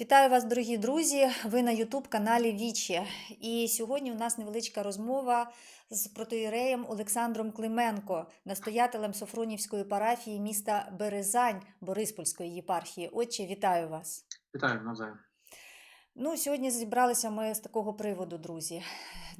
Вітаю вас, дорогі друзі! Ви на Ютуб-каналі Вічі. І сьогодні у нас невеличка розмова з протоїреєм Олександром Клименко, настоятелем Софронівської парафії міста Березань Бориспольської єпархії. Отче, вітаю вас! Вітаю навзаєм. Ну, сьогодні зібралися ми з такого приводу, друзі.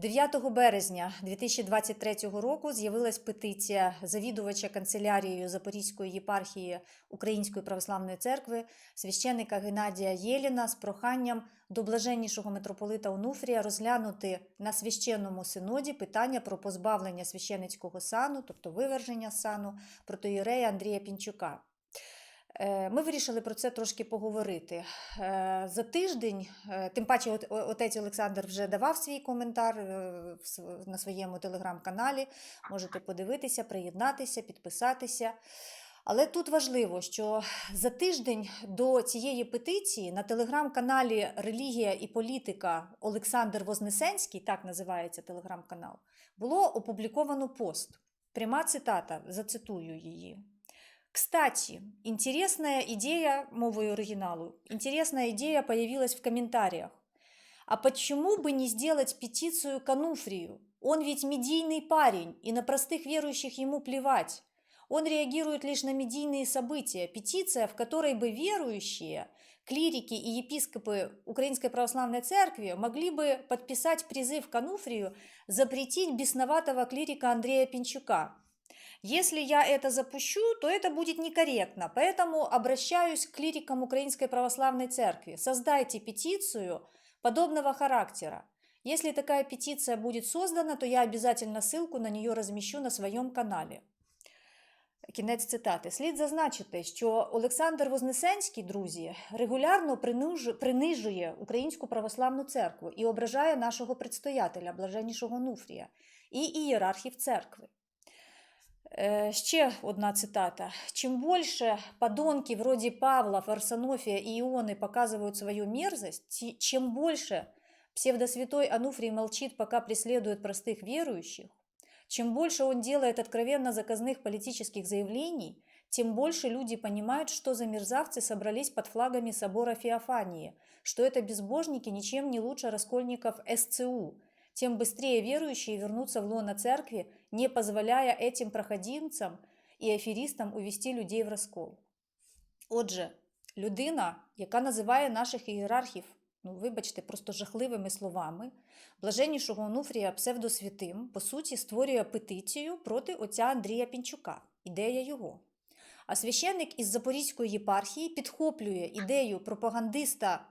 9 березня 2023 року з'явилась петиція завідувача канцелярією Запорізької єпархії Української православної церкви священника Геннадія Єліна з проханням до блаженнішого митрополита Онуфрія розглянути на священному синоді питання про позбавлення священицького сану, тобто виверження сану протоїрея Андрія Пінчука. Е, Ми вирішили про це трошки поговорити. Е, За тиждень, е, тим паче, отець Олександр вже давав свій коментар на своєму телеграм-каналі. Можете подивитися, приєднатися, підписатися. Але тут важливо, що за тиждень до цієї петиції на телеграм-каналі Релігія і політика Олександр Вознесенський, так називається телеграм-канал, було опубліковано пост. Пряма цитата, зацитую її. Кстати, интересная идея, мовой оригиналу, интересная идея появилась в комментариях. А почему бы не сделать петицию к Ануфрию? Он ведь медийный парень, и на простых верующих ему плевать. Он реагирует лишь на медийные события. Петиция, в которой бы верующие, клирики и епископы Украинской Православной Церкви могли бы подписать призыв к Ануфрию запретить бесноватого клирика Андрея Пинчука. Если я это запущу, то это будет некорректно, поэтому обращаюсь к клирикам Украинской Православной Церкви. Создайте петицию подобного характера. Если такая петиция будет создана, то я обязательно ссылку на нее размещу на своем каналі. Кінець цитати. Слід зазначити, що Олександр Вознесенський, друзі, регулярно приниж- принижує Українську православну церкву і ображає нашого предстоятеля, блаженнішого Нуфрія, і ієрархів церкви. Е, Ще одна цитата. Чем больше подонки вроде Павла, Фарсонофия и Ионы показывают свою мерзость, чем больше псевдосвятой Ануфрий молчит, пока преследует простых верующих, чем больше он делает откровенно заказных политических заявлений, тем больше люди понимают, что за мерзавцы собрались под флагами собора Феофании, что это безбожники ничем не лучше раскольников СЦУ, тем быстрее верующие вернутся в лоно церкви, не позволяя этим проходимцам і аферістам увести людей в розкол. Отже, людина, яка називає наших ієрархів, ну, вибачте, просто жахливими словами, блаженнішого Онуфрія псевдосвятим, по суті, створює петицію проти отця Андрія Пінчука. Ідея його. А священник із Запорізької єпархії підхоплює ідею пропагандиста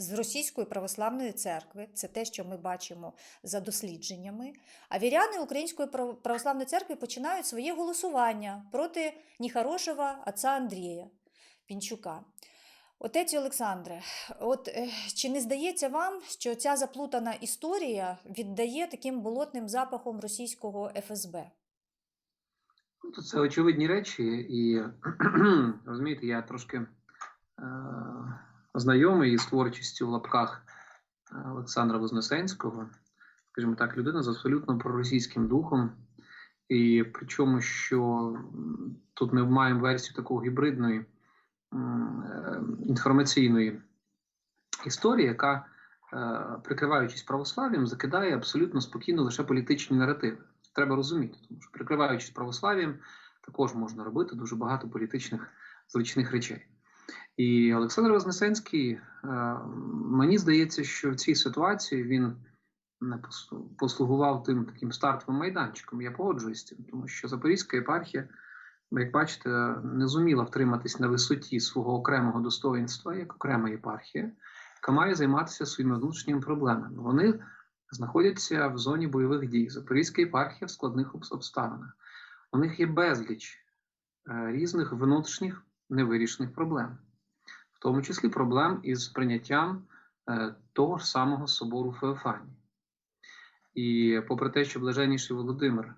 з Російської православної церкви, це те, що ми бачимо за дослідженнями. А віряни Української православної церкви починають своє голосування проти нехорошого отця Андрія Пінчука. Отець Олександре, от е, чи не здається вам, що ця заплутана історія віддає таким болотним запахом російського ФСБ? Ну, Це очевидні речі, і розумієте, я трошки е, знайомий із творчістю в лапках е, Олександра Вознесенського, скажімо так, людина з абсолютно проросійським духом. І причому, що тут ми маємо версію такої гібридної е, інформаційної історії, яка, е, прикриваючись православ'ям, закидає абсолютно спокійно лише політичні наративи. Треба розуміти, тому що прикриваючись православ'ям, також можна робити дуже багато політичних злочинних речей. І Олександр Вознесенський, е, мені здається, що в цій ситуації він не послугував тим таким стартовим майданчиком. Я погоджуюсь з цим, тому що Запорізька єпархія, як бачите, не зуміла втриматись на висоті свого окремого достоїнства як окрема єпархія, яка має займатися своїми внутрішніми проблемами. Вони знаходяться в зоні бойових дій. Запорізька єпархія в складних обставинах. У них є безліч е, різних внутрішніх невирішених проблем, в тому числі проблем із прийняттям е, того ж самого собору Феофанії. І попри те, що блаженніший Володимир,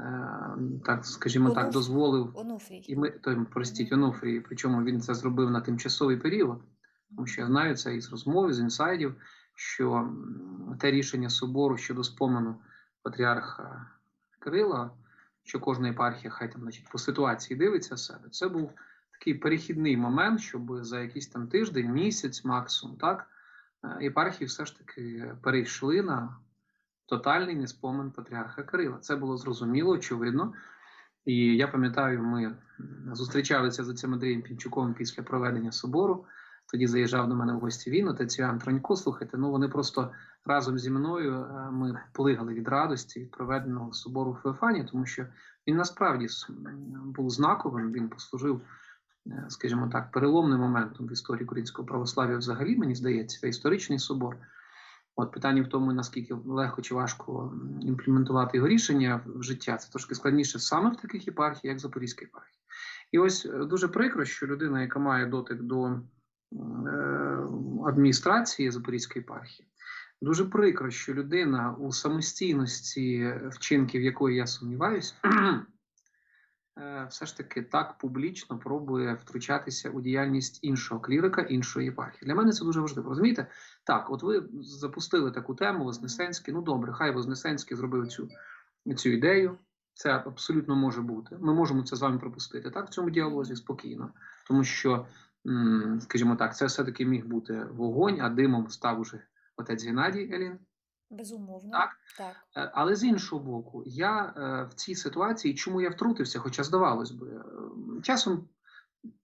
е, так скажімо так, дозволив Онуфрій. і ми той, простіть, Онуфрій, причому він це зробив на тимчасовий період, тому що я знаю це із розмов, з інсайдів, що те рішення собору щодо спомену патріарха Кирила, що кожна єпархія хай там значить, по ситуації дивиться себе, це був такий перехідний момент, щоб за якийсь там тиждень, місяць, максимум, так, е, єпархії все ж таки перейшли на тотальний неспомин патріарха Кирила. Це було зрозуміло, очевидно. І я пам'ятаю, ми зустрічалися з отцем Андрієм Пінчуком після проведення собору. Тоді заїжджав до мене в гості він, отець Тронько. Слухайте, ну вони просто разом зі мною е, ми плигали від радості від проведеного собору в Феофані, тому що він насправді був знаковим. Він послужив, скажімо так, переломним моментом в історії українського православ'я взагалі, мені здається, історичний собор. От питання в тому, наскільки легко чи важко імплементувати його рішення в життя, це трошки складніше саме в таких єпархіях, як Запорізька єпархія. І ось е, дуже прикро, що людина, яка має дотик до е, адміністрації Запорізької єпархії, дуже прикро, що людина у самостійності вчинків, якої я сумніваюся, е, все ж таки так публічно пробує втручатися у діяльність іншого клірика, іншої єпархії. Для мене це дуже важливо. Розумієте? Так, от ви запустили таку тему Вознесенський. Ну добре, хай Вознесенський зробив цю, цю ідею. Це абсолютно може бути. Ми можемо це з вами пропустити так в цьому діалозі спокійно, тому що, скажімо так, це все-таки міг бути вогонь, а димом став уже отець Геннадій Елін. Безумовно. Так. так. Е, Але з іншого боку, я е, в цій ситуації, чому я втрутився, хоча здавалось би, е, часом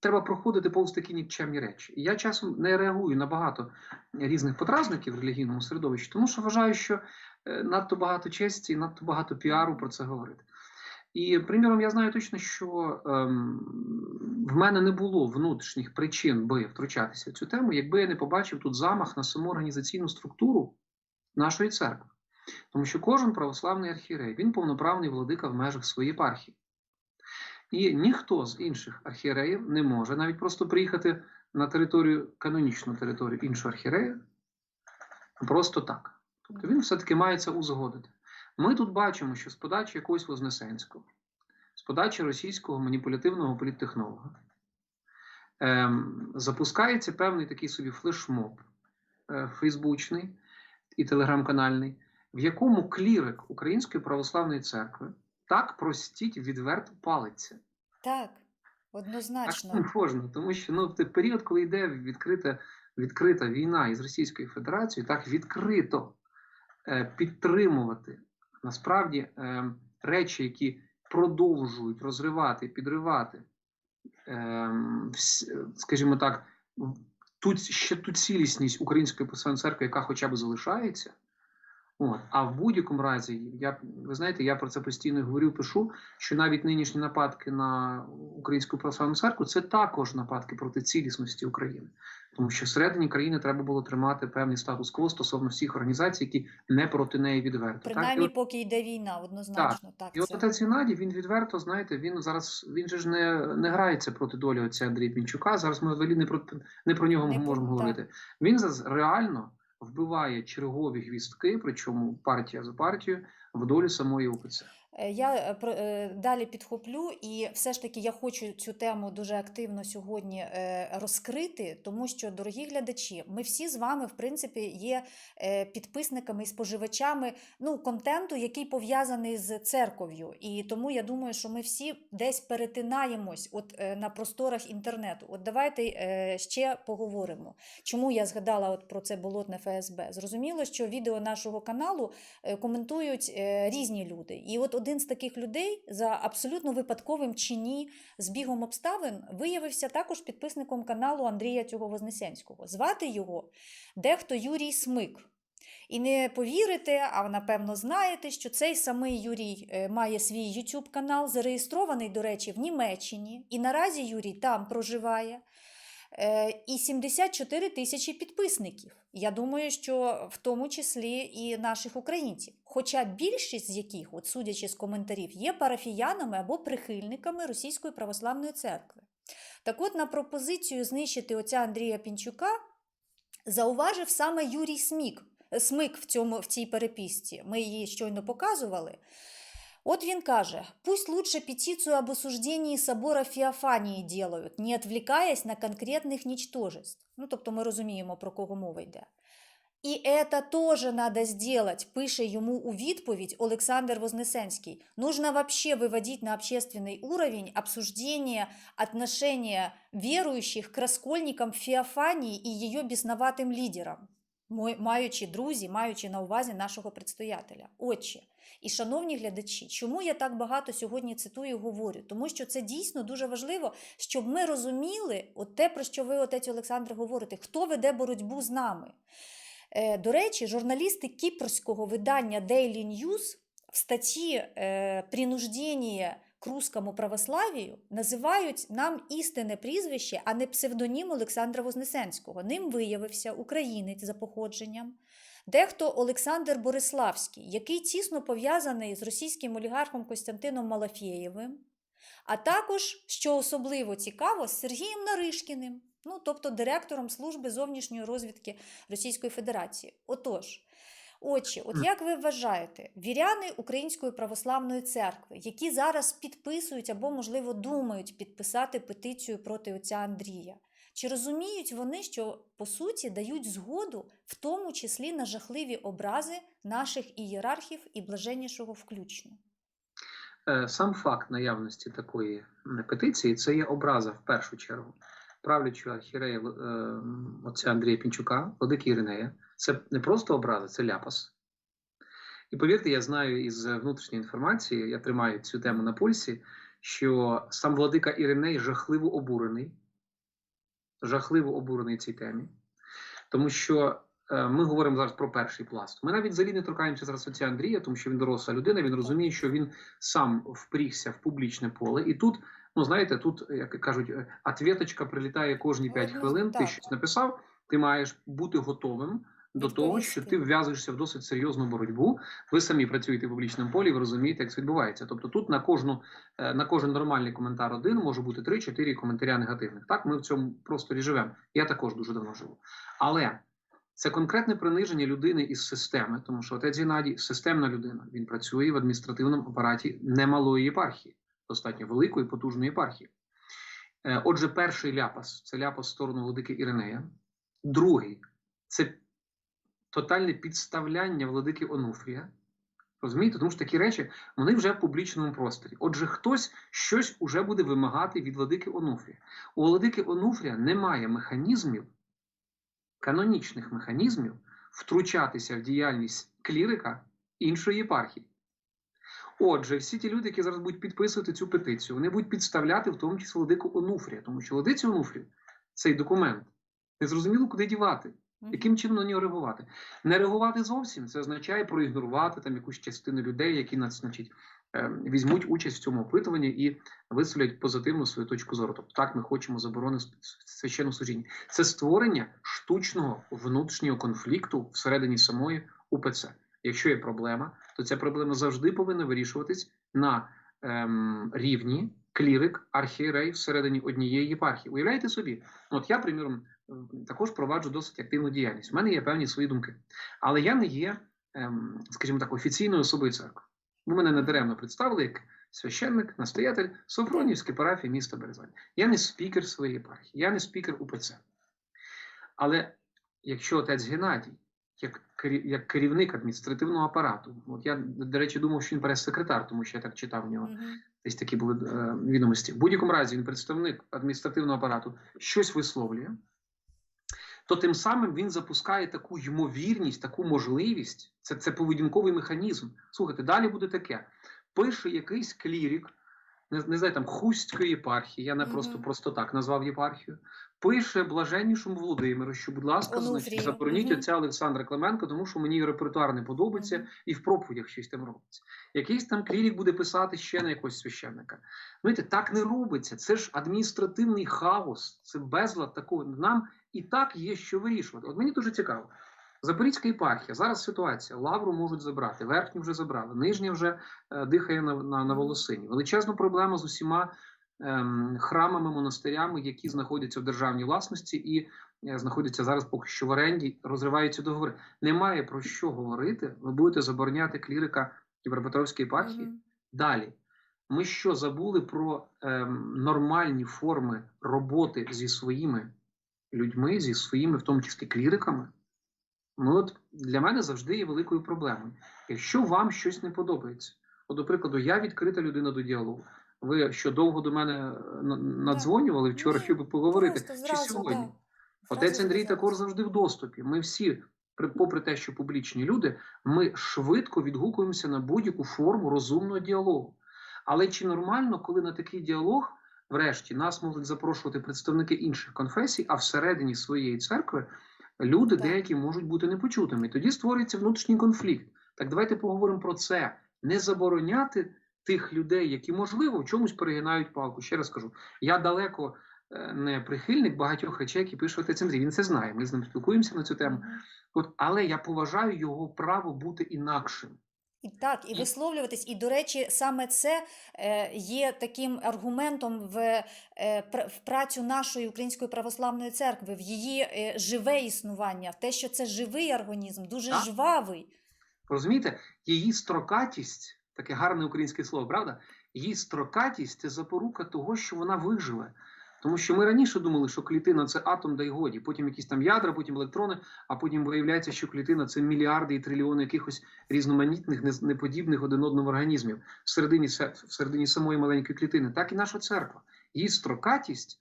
треба проходити повз такі нікчемні речі. І я часом не реагую на багато різних подразників в релігійному середовищі, тому що вважаю, що надто багато честі і надто багато піару про це говорити. І, приміром, я знаю точно, що ем, в мене не було внутрішніх причин би втручатися в цю тему, якби я не побачив тут замах на саму організаційну структуру нашої церкви. Тому що кожен православний архієрей, він повноправний владика в межах своєї єпархії. І ніхто з інших архієреїв не може навіть просто приїхати на територію, канонічну територію іншого архієрея просто так. Тобто він все-таки має це узгодити. Ми тут бачимо, що з подачі якогось Вознесенського, з подачі російського маніпулятивного політтехнолога, ем, запускається певний такий собі флешмоб е, фейсбучний і телеграм-канальний, в якому клірик Української православної церкви так простіть відверто палиться. Так, Так однозначно. не можна, тому що ну, в той період, коли йде відкрита, відкрита війна із Російською Федерацією, так відкрито е, підтримувати насправді е, речі, які продовжують розривати, підривати, е, скажімо так, ту, ще ту цілісність Української православної церкви, яка хоча б залишається. От. А в будь-якому разі, я, ви знаєте, я про це постійно говорю, пишу, що навіть нинішні нападки на Українську православну церкву це також нападки проти цілісності України. Тому що всередині країни треба було тримати певний статус-кво стосовно всіх організацій, які не проти неї відверто. так? Принаймні, от- поки йде війна, однозначно. Так, і от отець Геннадій, він відверто, знаєте, він зараз він же ж не, не грається проти долі отця Андрія Пінчука. Зараз ми взагалі не про не про нього Не можемо так. говорити. Він зараз реально вбиває чергові гвістки, причому партія за партією, в долі самої УПЦ. Е, Я е, е, далі підхоплю, і все ж таки я хочу цю тему дуже активно сьогодні розкрити, тому що, дорогі глядачі, ми всі з вами, в принципі, є підписниками і споживачами ну, контенту, який пов'язаний з церков'ю. І тому я думаю, що ми всі десь перетинаємось от, на просторах інтернету. От давайте ще поговоримо. Чому я згадала от про це болотне ФСБ? Зрозуміло, що відео нашого каналу коментують різні люди. І от один з таких людей за абсолютно випадковим чи ні збігом обставин виявився також підписником каналу Андрія цього Вознесенського. Звати його дехто Юрій Смик. І не повірите, а напевно знаєте, що цей самий Юрій е, має свій YouTube канал, зареєстрований, до речі, в Німеччині. І наразі Юрій там проживає. Е, І 74 тисячі підписників. Я думаю, що в тому числі і наших українців. Хоча більшість з яких, от судячи з коментарів, є парафіянами або прихильниками Російської православної церкви. Так от на пропозицію знищити отця Андрія Пінчука зауважив саме Юрій Смік, Смик в, цьому, в цій переписці. Ми її щойно показували. От він каже, пусть лучше петицию об осуждении собора Феофанії делают, не отвлекаясь на конкретних нічтожеств. Ну, тобто ми розуміємо, про кого мова йде. І это тоже надо сделать, пише йому у відповідь Олександр Вознесенський. Нужно вообще выводить на общественный уровень обсуждение отношения верующих к раскольникам Феофанії і її бісноватим лідерам, Мой- маючи друзі, маючи на увазі нашого предстоятеля. Отче, і шановні глядачі, чому я так багато сьогодні цитую і говорю? Тому що це дійсно дуже важливо, щоб ми розуміли от те, про що ви, отець Олександр, говорите, хто веде боротьбу з нами. Е, До речі, журналісти кіпрського видання Daily News в статті е, «Принуждення к русскому православію називають нам істинне прізвище, а не псевдонім Олександра Вознесенського. Ним виявився українець за походженням. Дехто Олександр Бориславський, який тісно пов'язаний з російським олігархом Костянтином Малафєєвим, а також, що особливо цікаво, з Сергієм Наришкіним, ну тобто директором служби зовнішньої розвідки Російської Федерації. Отож, отче, от як ви вважаєте, віряни Української православної церкви, які зараз підписують або, можливо, думають підписати петицію проти отця Андрія, чи розуміють вони, що по суті дають згоду, в тому числі на жахливі образи наших ієрархів і блаженнішого включно? Е, Сам факт наявності такої петиції це є образа в першу чергу правлячого архірея е, отця Андрія Пінчука, владики Іринея. Це не просто образа, це ляпас. І повірте, я знаю із внутрішньої інформації, я тримаю цю тему на пульсі, що сам владика Іриней жахливо обурений, жахливо обурений цій темі, тому що е, ми говоримо зараз про перший пласт. Ми навіть взагалі не торкаємося зараз отця Андрія, тому що він доросла людина, він розуміє, що він сам впрігся в публічне поле. І тут, ну знаєте, тут, як кажуть, е, ответочка прилітає кожні 5 Ну, хвилин. Ти щось написав, ти маєш бути готовим до того, що ти вв'язуєшся в досить серйозну боротьбу. Ви самі працюєте в публічному полі, ви розумієте, як це відбувається. Тобто, тут на кожну е, на кожен нормальний коментар один може бути 3-4 коментаря негативних. Так, ми в цьому просторі живемо. Я також дуже давно живу. Але це конкретне приниження людини із системи, тому що отець Геннадій системна людина. Він працює в адміністративному апараті немалої єпархії, достатньо великої, потужної єпархії. Е, Отже, перший ляпас це ляпас в сторону владики Іринея. Другий це тотальне підставляння владики Онуфрія. Розумієте, тому що такі речі вони вже в публічному просторі. Отже, хтось щось уже буде вимагати від владики Онуфрія. У владики Онуфрія немає механізмів, канонічних механізмів втручатися в діяльність клірика іншої єпархії. Отже, всі ті люди, які зараз будуть підписувати цю петицію, вони будуть підставляти в тому числі владику Онуфрія, тому що владиці Онуфрію цей документ не зрозуміло, куди дівати. Яким чином на нього реагувати? Не реагувати зовсім це означає проігнорувати там якусь частину людей, які значить, е, візьмуть участь в цьому опитуванні і висловлять позитивну свою точку зору. Тобто, так ми хочемо заборони священного служіння. Це створення штучного внутрішнього конфлікту всередині самої УПЦ. Якщо є проблема, то ця проблема завжди повинна вирішуватись на ем, рівні клірик, архієрей всередині однієї єпархії. Уявляєте собі? От я, приміром, також проваджу досить активну діяльність. У мене є певні свої думки. Але я не є, ем, скажімо так, офіційною особою церкви. Ви мене недаремно представили як священник, настоятель Софронівської парафії міста Березань. Я не спікер своєї єпархії, я не спікер УПЦ. Але якщо отець Геннадій, як, як керівник адміністративного апарату, от я, до речі, думав, що він прес-секретар, тому що я так читав в нього десь такі були е, відомості. В будь-якому разі він представник адміністративного апарату щось висловлює, то тим самим він запускає таку ймовірність, таку можливість. Це, це поведінковий механізм. Слухайте, далі буде таке: пише якийсь клірік, не, не знаю, там Хустської єпархії, я не Мгм. просто просто так назвав єпархію. Пише блаженнішому Володимиру, що, будь ласка, значить, забороніть Мгм. отця Олександра Клименко, тому що мені репертуар не подобається, і в проповідях щось там робиться. Якийсь там клірік буде писати ще на якогось священника. Знаєте, так не робиться. Це ж адміністративний хаос, це безлад такого. Нам і так є що вирішувати. От мені дуже цікаво. Запорізька єпархія, зараз ситуація. Лавру можуть забрати, верхню вже забрали, нижня вже е, дихає на, на, на волосині. Величезна проблема з усіма ем, храмами, монастирями, які знаходяться в державній власності і е, знаходяться зараз поки що в оренді, розриваються договори. Немає про що говорити. Ви будете забороняти клірика Дніпропетровської єпархії. Мгм. Далі. Ми що забули про ем, нормальні форми роботи зі своїми людьми, зі своїми, в тому числі кліриками? Ми от для мене завжди є великою проблемою. Якщо вам щось не подобається, от, до прикладу, я відкрита людина до діалогу. Ви що довго до мене е, надзвонювали вчора, Ні, щоб поговорити? Просто Чи зразу, сьогодні? да. Отець Андрій також завжди в доступі. Ми всі, попри те, що публічні люди, ми швидко відгукуємося на будь-яку форму розумного діалогу. Але чи нормально, коли на такий діалог, врешті, нас можуть запрошувати представники інших конфесій, а всередині своєї церкви люди Так. деякі можуть бути непочутими. Тоді створюється внутрішній конфлікт. Так давайте поговоримо про це. Не забороняти тих людей, які можливо в чомусь перегинають палку. Ще раз кажу, я далеко е, не прихильник багатьох речей, які пише Андрій. Він це знає. Ми з ним спілкуємося на цю тему. От, але я поважаю його право бути інакшим. І так, і висловлюватись. І, до речі, саме це е, є таким аргументом в, е, в працю нашої Української православної церкви, в її е, живе існування, в те, що це живий організм, дуже Так. жвавий. Розумієте, її строкатість, таке гарне українське слово, правда? Її строкатість це запорука того, що вона виживе. Тому що ми раніше думали, що клітина це атом, да й годі, потім якісь там ядра, потім електрони, а потім виявляється, що клітина це мільярди і трильйони якихось різноманітних, неподібних один одному організмів всередині, всередині самої маленької клітини. Так і наша церква. Її строкатість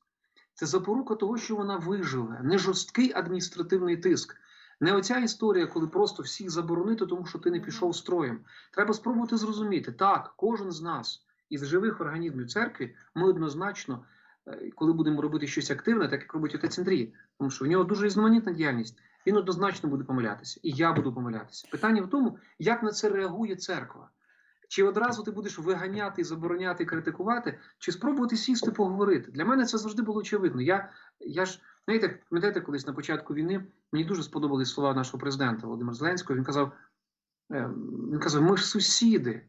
це запорука того, що вона виживе, не жорсткий адміністративний тиск. Не оця історія, коли просто всіх заборонити, тому що ти не пішов строєм. Треба спробувати зрозуміти. Так, кожен з нас із живих організмів церкви, ми однозначно, коли будемо робити щось активне, так як робить отець Андрій, тому що в нього дуже різноманітна діяльність, він однозначно буде помилятися, і я буду помилятися. Питання в тому, як на це реагує церква. Чи одразу ти будеш виганяти, забороняти, критикувати, чи спробувати сісти поговорити? Для мене це завжди було очевидно. Я, я ж, знаєте, пам'ятаєте, колись на початку війни мені дуже сподобались слова нашого президента Володимира Зеленського. Він казав: е, він казав, ми ж сусіди.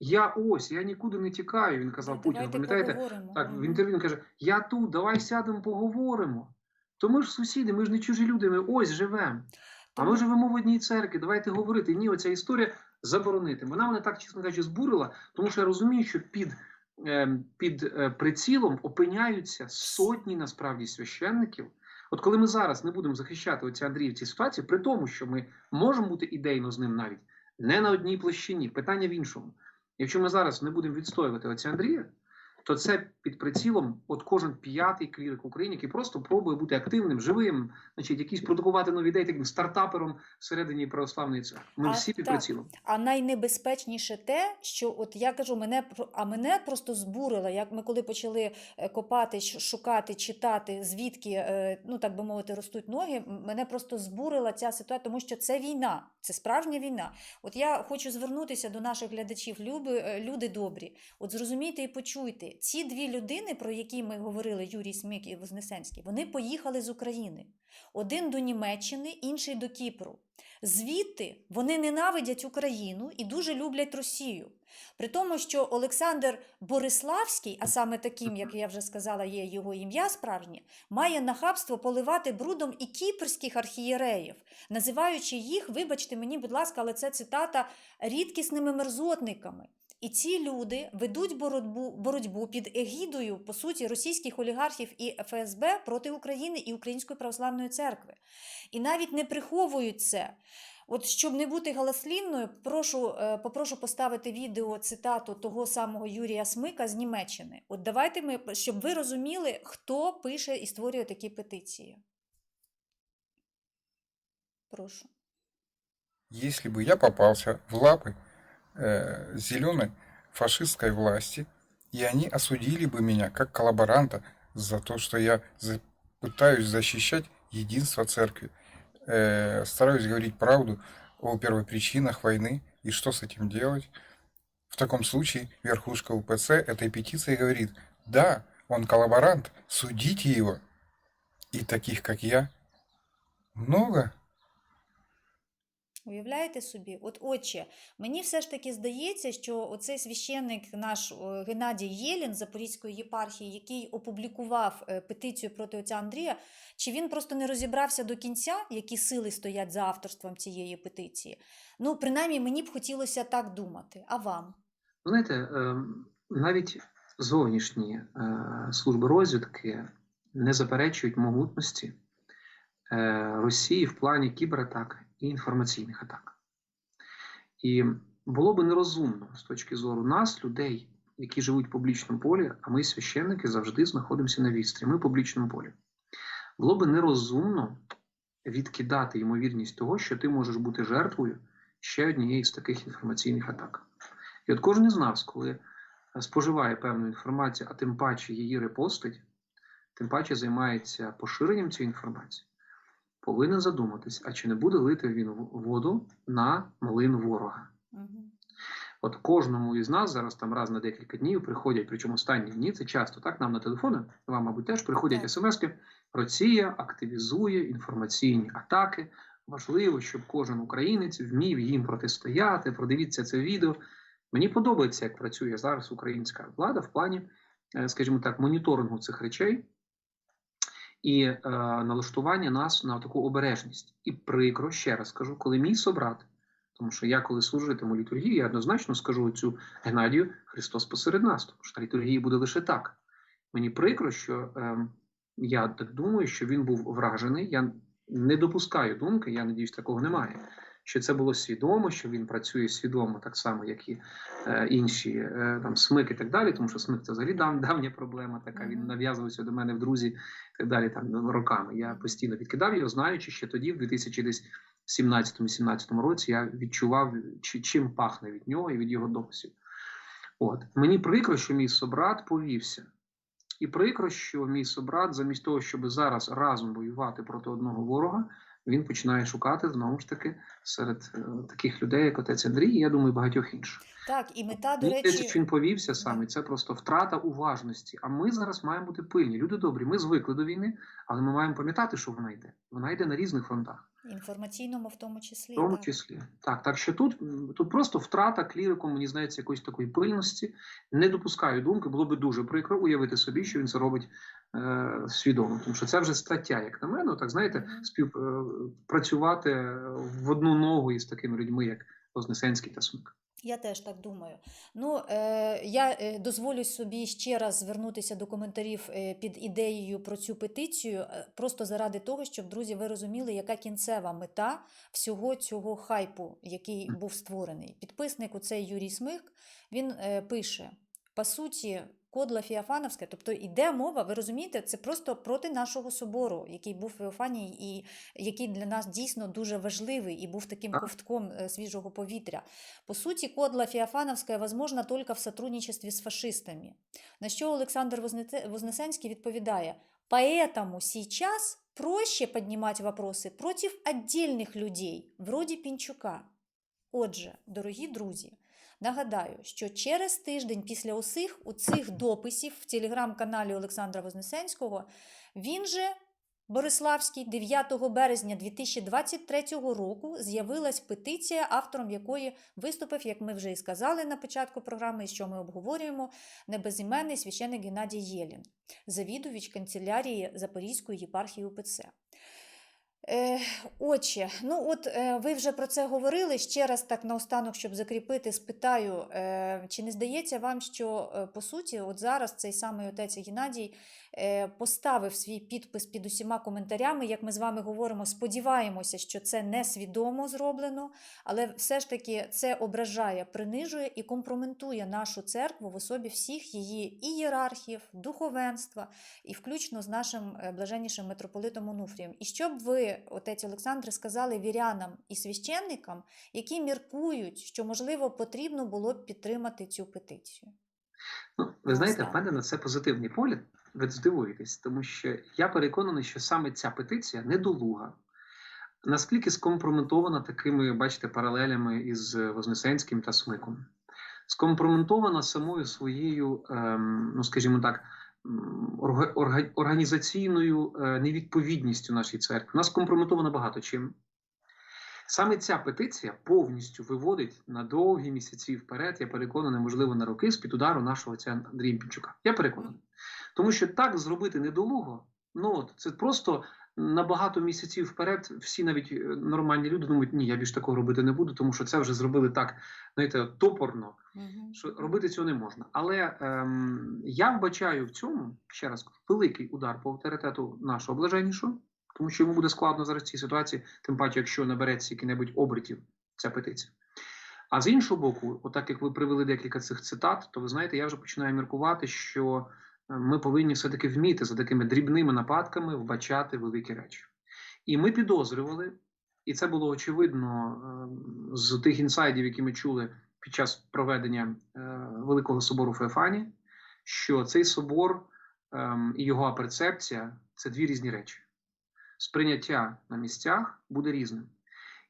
Я ось, я нікуди не тікаю. Він казав Путіну. Пам'ятаєте? поговоримо. Так, в інтерв'ю він каже: Я тут, давай сядемо, поговоримо. То ми ж сусіди, ми ж не чужі люди, ми ось живемо. А ми живемо в одній церкві, давайте говорити. Ні, оця історія заборонити. Вона мене так, чесно кажучи, збурила, тому що я розумію, що під, е, під е, прицілом опиняються сотні насправді священників. От коли ми зараз не будемо захищати оця Андрій в цій ситуації, при тому, що ми можемо бути ідейно з ним навіть не на одній площині, питання в іншому. Якщо ми зараз не будемо відстоювати оця Андрія, то це під прицілом от кожен п'ятий клірик в Україні, який просто пробує бути активним, живим, значить, якісь продукувати нові ідеї таким стартапером всередині православної церкви. Ми А, всі під так. прицілом. А найнебезпечніше те, що от я кажу, мене а мене просто збурило, як ми коли почали е, копати, шукати, читати, звідки е, ну так би мовити, ростуть ноги. Мене просто збурила ця ситуація, тому що це війна, це справжня війна. От я хочу звернутися до наших глядачів, люби, е, люди добрі. От зрозумійте і почуйте, ці дві людини, про які ми говорили, Юрій Смик і Вознесенський, вони поїхали з України. Один до Німеччини, інший до Кіпру. Звідти вони ненавидять Україну і дуже люблять Росію. При тому, що Олександр Бориславський, а саме таким, як я вже сказала, є його ім'я справжнє, має нахабство поливати брудом і кіпрських архієреїв, називаючи їх, вибачте мені, будь ласка, але це цитата рідкісними мерзотниками. І ці люди ведуть боротьбу, боротьбу під егідою, по суті, російських олігархів і ФСБ проти України і Української православної церкви. І навіть не приховують це. От щоб не бути галаслівною, прошу, е, попрошу поставити відео цитату того самого Юрія Смика з Німеччини. От давайте ми, щоб ви розуміли, хто пише і створює такі петиції. Прошу. Если бы я попался в лапы э, зеленой фашистской власти, и они осудили бы меня как коллаборанта за то, что я за- пытаюсь защищать единство церкви, э, стараюсь говорить правду о первопричинах войны и что с этим делать. В таком случае верхушка УПЦ этой петиции говорит, да, он коллаборант, судите его. И таких, как я, много. Уявляєте собі? От отче, мені все ж таки здається, що оцей священник наш Геннадій Єлін Запорізької єпархії, який опублікував е, петицію проти отця Андрія, чи він просто не розібрався до кінця, які сили стоять за авторством цієї петиції? Ну, принаймні, мені б хотілося так думати. А вам? Знаєте, е, навіть зовнішні е, служби розвідки не заперечують могутності е, Росії в плані кібератак і інформаційних атак. І було би нерозумно з точки зору нас, людей, які живуть в публічному полі, а ми, священники, завжди знаходимося на відстрі. Ми в публічному полі. Було би нерозумно відкидати ймовірність того, що ти можеш бути жертвою ще однієї з таких інформаційних атак. І от кожен із нас, коли споживає певну інформацію, а тим паче її репостить, тим паче займається поширенням цієї інформації, повинен задуматись, а чи не буде лити він воду на млин ворога. Мгм. От кожному із нас зараз там раз на декілька днів приходять, причому останні дні це часто так нам на телефони, вам, мабуть, теж приходять смски. Росія активізує інформаційні атаки. Важливо, щоб кожен українець вмів їм протистояти. Продивіться це відео. Мені подобається, як працює зараз українська влада в плані, е, скажімо так, моніторингу цих речей і е, налаштування нас на таку обережність. І прикро, ще раз кажу, коли мій собрат, тому що я, коли служитиму літургії, я однозначно скажу цю Геннадію Христос посеред нас, тому що літургії буде лише так. Мені прикро, що е, я так думаю, що він був вражений. Я не допускаю думки, я надіюсь, такого немає. Що це було свідомо, що він працює свідомо, так само, як і е, інші е, там смик і так далі, тому що смик це взагалі дав, давня проблема, така він нав'язувався до мене в друзі і так далі там роками. Я постійно відкидав його, знаючи, що тоді, в 2017-17 році, я відчував, чи, чим пахне від нього і від його дописів. От мені прикро, що мій собрат повівся. І прикро, що мій собрат, замість того, щоб зараз разом воювати проти одного ворога, він починає шукати знову ж таки серед е, таких людей, як отець Андрій, і я думаю, багатьох інших. Так, і мета, до речі, що він повівся саме. Це просто втрата уважності. А ми зараз маємо бути пильні. Люди добрі, ми звикли до війни, але ми маємо пам'ятати, що вона йде. Вона йде на різних фронтах. Інформаційному в тому числі. В тому так. числі. Так, так що тут, тут просто втрата кліриком, мені здається, якоїсь такої пильності. Не допускаю думки, було би дуже прикро уявити собі, що він це робить е, свідомо. Тому що це вже стаття, як на мене, так знаєте, співпрацювати спів е, в одну ногу із такими людьми, як Вознесенський та Смик. Я теж так думаю. Ну, е, я е, дозволю собі ще раз звернутися до коментарів е, під ідеєю про цю петицію, е, просто заради того, щоб друзі ви розуміли, яка кінцева мета всього цього хайпу, який був створений. Підписник, у цей Юрій Смик, він е, пише: по суті. Кодла Фіафановська, тобто йде мова, ви розумієте, це просто проти нашого собору, який був в Феофанії і який для нас дійсно дуже важливий і був таким Так. ковтком е, свіжого повітря. По сути, кодла Феофановская возможна только в сотрудничестве с фашистами. На що Олександр Вознете- Вознесенський відповідає: Поэтому сейчас проще поднимать вопросы против отдельных людей, вроде Пінчука. Отже, дорогі друзі, нагадаю, що через тиждень після усіх у цих дописів в телеграм-каналі Олександра Вознесенського він же Бориславський 9 березня 2023 року з'явилась петиція, автором якої виступив, як ми вже і сказали на початку програми, і що ми обговорюємо, небезіменний священик Геннадій Єлін, завідувач канцелярії Запорізької єпархії УПЦ. Е, Отче, ну от е, ви вже про це говорили. Ще раз так наостанок, щоб закріпити, спитаю, е, чи не здається вам, що по суті, от зараз цей самий отець Геннадій поставив свій підпис під усіма коментарями, як ми з вами говоримо, сподіваємося, що це не свідомо зроблено, але все ж таки це ображає, принижує і компрометує нашу церкву в особі всіх її ієрархів, духовенства, і включно з нашим е, блаженнішим митрополитом Онуфрієм. І що б ви, отець Олександре, сказали вірянам і священникам, які міркують, що можливо потрібно було б підтримати цю петицію? Ну, ви знаєте, в мене на це позитивний погляд. Ви здивуєтесь, тому що я переконаний, що саме ця петиція недолуга, наскільки скомпрометована такими, бачите, паралелями із Вознесенським та Смиком, скомпрометована самою своєю, ем, ну скажімо так, орга- орга- організаційною е, невідповідністю нашій церкві. Вона скомпрометована багато чим. Саме ця петиція повністю виводить на довгі місяці вперед, я переконаний, можливо, на роки з-під удару нашого отця Андрія Пінчука. Я переконаний. Тому що так зробити недолуго, ну от це просто на багато місяців вперед. Всі навіть е, нормальні люди думають, ні, я більш такого робити не буду, тому що це вже зробили так, знаєте, топорно, Мгм. що робити цього не можна. Але ем, я вбачаю в цьому ще раз великий удар по авторитету нашого блаженнішого, тому що йому буде складно зараз в цій ситуації, тим паче, якщо набереться який-небудь обертів ця петиція. А з іншого боку, отак як ви привели декілька цих цитат, то ви знаєте, я вже починаю міркувати, що ми повинні все-таки вміти за такими дрібними нападками вбачати великі речі. І ми підозрювали, і це було очевидно е, з тих інсайдів, які ми чули під час проведення е, Великого собору Феофані, що цей собор ем, і його перцепція це дві різні речі. Сприйняття на місцях буде різним.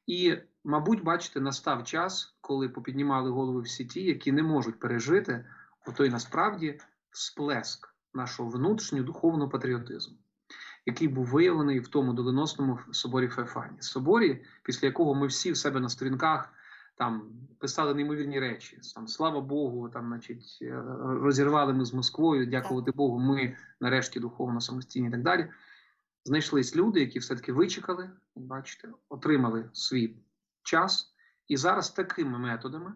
І, мабуть, бачите, настав час, коли попіднімали голови всі ті, які не можуть пережити отой насправді сплеск нашого внутрішнього духовного патріотизму, який був виявлений в тому доленосному соборі Феофані. Соборі, після якого ми всі в себе на сторінках там писали неймовірні речі. Там слава Богу, там, значить, е, розірвали ми з Москвою, дякувати Богу, ми нарешті духовно самостійні і так далі. Знайшлись люди, які все-таки вичекали, бачите, отримали свій час, і зараз такими методами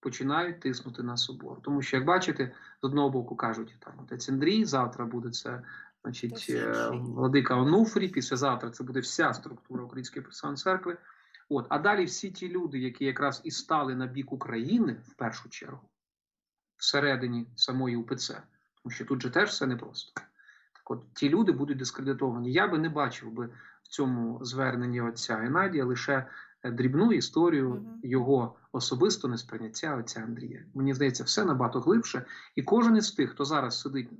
починають тиснути на собор. Тому що, як бачите, з одного боку кажуть, там отець Андрій, завтра буде це, значить, е, владика Онуфрій, післязавтра це буде вся структура Української православної церкви. От, а далі всі ті люди, які якраз і стали на бік України в першу чергу, всередині самої УПЦ, тому що тут же теж все непросто. Так от ті люди будуть дискредитовані. Я би не бачив би в цьому зверненні отця Геннадія лише дрібну історію його особисто несприйняття отця Андрія. Мені здається, все набагато глибше. І кожен із тих, хто зараз сидить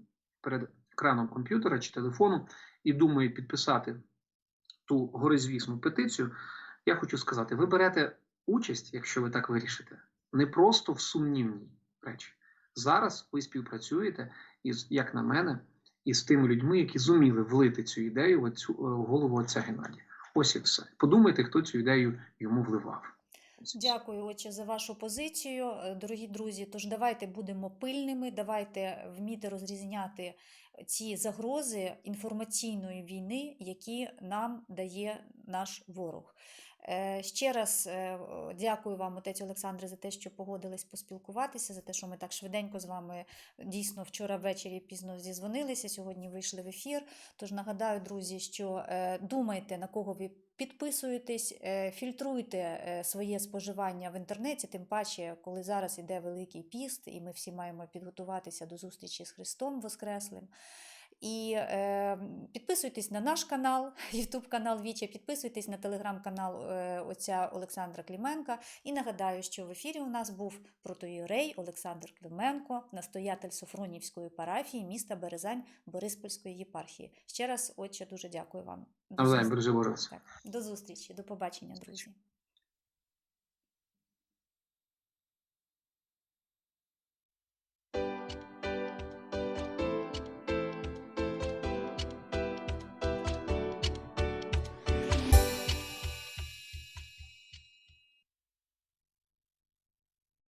перед екраном комп'ютера чи телефону і думає підписати ту горизвісну петицію, я хочу сказати: ви берете участь, якщо ви так вирішите, не просто в сумнівній речі. Зараз ви співпрацюєте із, як на мене, із тими людьми, які зуміли влити цю ідею в цю в голову отця Геннадія. Ось і все. Подумайте, хто цю ідею йому вливав. Дякую, отче, за вашу позицію. Е, Дорогі друзі, тож давайте будемо пильними, давайте вміти розрізняти ці загрози інформаційної війни, які нам дає наш ворог. Е, Ще раз е, дякую вам, отець Олександре, за те, що погодились поспілкуватися, за те, що ми так швиденько з вами дійсно вчора ввечері пізно зізвонилися, сьогодні вийшли в ефір. Тож нагадаю, друзі, що е, думайте, на кого ви підписуєтесь, е, фільтруйте своє споживання в інтернеті, тим паче, коли зараз іде Великий піст, і ми всі маємо підготуватися до зустрічі з Христом Воскреслим. І е, підписуйтесь на наш канал, Ютуб канал Віча, підписуйтесь на телеграм-канал е, отця Олександра Кліменка. І нагадаю, що в ефірі у нас був протоїрей Олександр Клименко, настоятель Софронівської парафії міста Березань Бориспольської єпархії. Ще раз, отче, дуже дякую вам. До Навзаєм, зустрічі. Боже. Так, до зустрічі, до побачення, друзі.